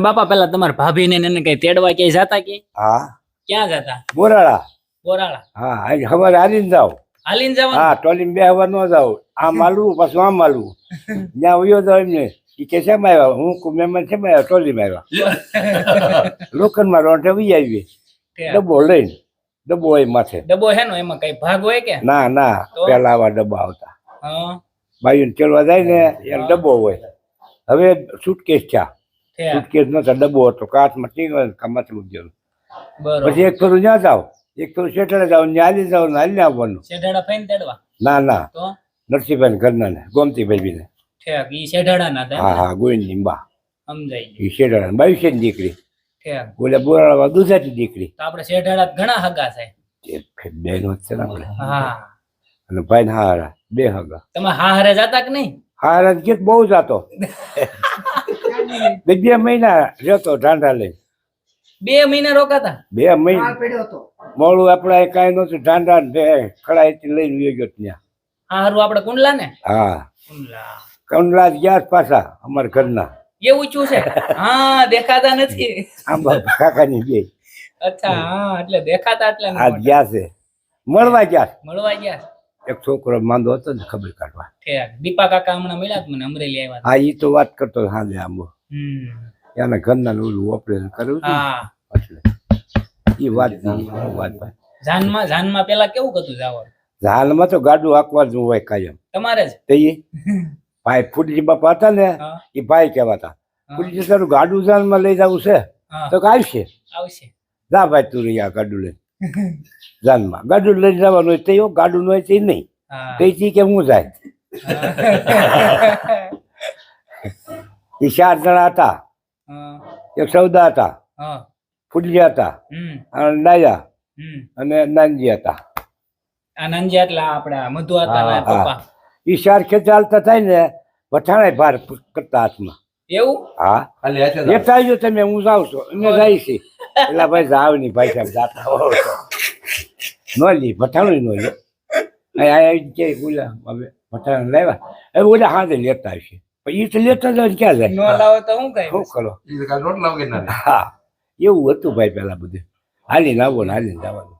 બાપા પેલા તમારા ભાભી ને એને કઈ તેડવા ક્યાંય જતા કે? હા. ક્યાં જતા? બોરાળા. બોરાળા. હા આજ સવારે હાલીને જાવ હાલીને જવાનું? હા ટોલી બે હવાર ન જાવ આમ હાલવું પાછું આમ હાલવું. ત્યાં ઉયો જાવ એમને કે શેમાં આવ્યા? હું મહેમાન શેમાં આવ્યા? ટોલીમાં આવ્યા. લોકનમાં રોંઠે ઉઈ આવી ડબ્બો લઈને. ડબ્બો હોય માથે. ડબ્બો હે નો એમાં કઈ ભાગ હોય કે? ના ના પેલા આવા ડબ્બા આવતા. હા. બાયુને ચડવા જાય ને ડબ્બો હોય. હવે સુટકેસ છે ઠેક. સુટકેસ નતો ડબ્બો હતો. કાચમાં મટી ગયો. જેવું બરોબર. પછી એક થોડું ત્યાં જાવ એક ફેરું શેઠાડે જાવ ન્યાલી જાવ નાલી આવવાનું. શેઢાડા ફાઈન તેડવા? ના ના. નરસિંહભાઈ ઘરના ને ગોમતીભાઈ બી ને? હા હા ગોવિંદની લીંબા એ શેઠડા બાવીસે ની દીકરી. ઠેક. બોલે બોરાળા દુધાતી દીકરી. તો આપણે શેઢાડા ઘણા હગા છે. બેનો છે ને આપણે. હા. અને ભાઈ હારા બે હગા. તમે હા હારે જાતા કે નહીં? હારા ગીત બહુ જાતો. બે બે મહિના રહેતો ઢાંઢા લઈ. બે મહિના રોકાતા? બે મહિના. મોડું આપડે કઈ નતું ઢાંઢા ને બે ખડાઈથી લઈને વયો ગયો ત્યાં. હા હારું આપડે કુંડલા ને હા. કુંડલા. કમલા ગયા પાછા અમારા ઘરના. એવું શું છે? હા દેખાતા નથી. આમ કાકાની બે. અચ્છા હા એટલે દેખાતા એટલે આ ગયા છે. મળવા ગયા. મળવા ગયા? એક છોકરો માંદો હતો ને ખબર કાઢવા. દીપા કાકા હમણાં મળ્યા મને અમરેલી આવ્યા હા એ તો વાત કરતો સાંજે આંબો. એના ઘરના ઓલું ઓપરેશન કર્યું એટલે એ વાત વાત જાનમાં જાનમાં પેલા કેવું હતું જવાનું હાલમાં તો ગાડું હાંકવાનું હોય કાયમ. તમારે જ? તે ભાઈ ફૂટજી બાપા હતા ને એ ભાઈ કહેવાતા. ફૂટજી તારું ગાડું જાનમાં લઈ જવું છે. તો આવશે. આવશે. જા ભાઈ તું રહી આ ગાડું લઈ જાનમાં. ગાડું લઈ જવાનું હોય તે ગાડું ન હોય તે નહીં. તે કે હું જાય. એ ચાર જણા હતા એક સૌદા હતા. હા. ફૂટજી હતા. અને ડાયા અને નાનજી હતા. આ નંજી એટલા મધુ હતા ના. પપ્પા. એ થાય ને વઠાણે ભાર કરતા હાથમાં. એવું? હા. લેતા આવજો તમે હું જાઉં છું. અમે જાય છે. પેલા ભાઈ જાવ નહીં ભાઈ સાહેબ જાતા લી ભઠાણું નો લે અહીં કે બોલા હવે ભઠાણું લાવ્યા. હવે બોલા હાથે લેતા આવશે. એ તો લેતા જ ક્યાં ન જાય? લાવો તો શું કઈ શું કરો? હા એવું હતું ભાઈ પેલા બધું. હાલી લાવો ને હાલીને જવાનું.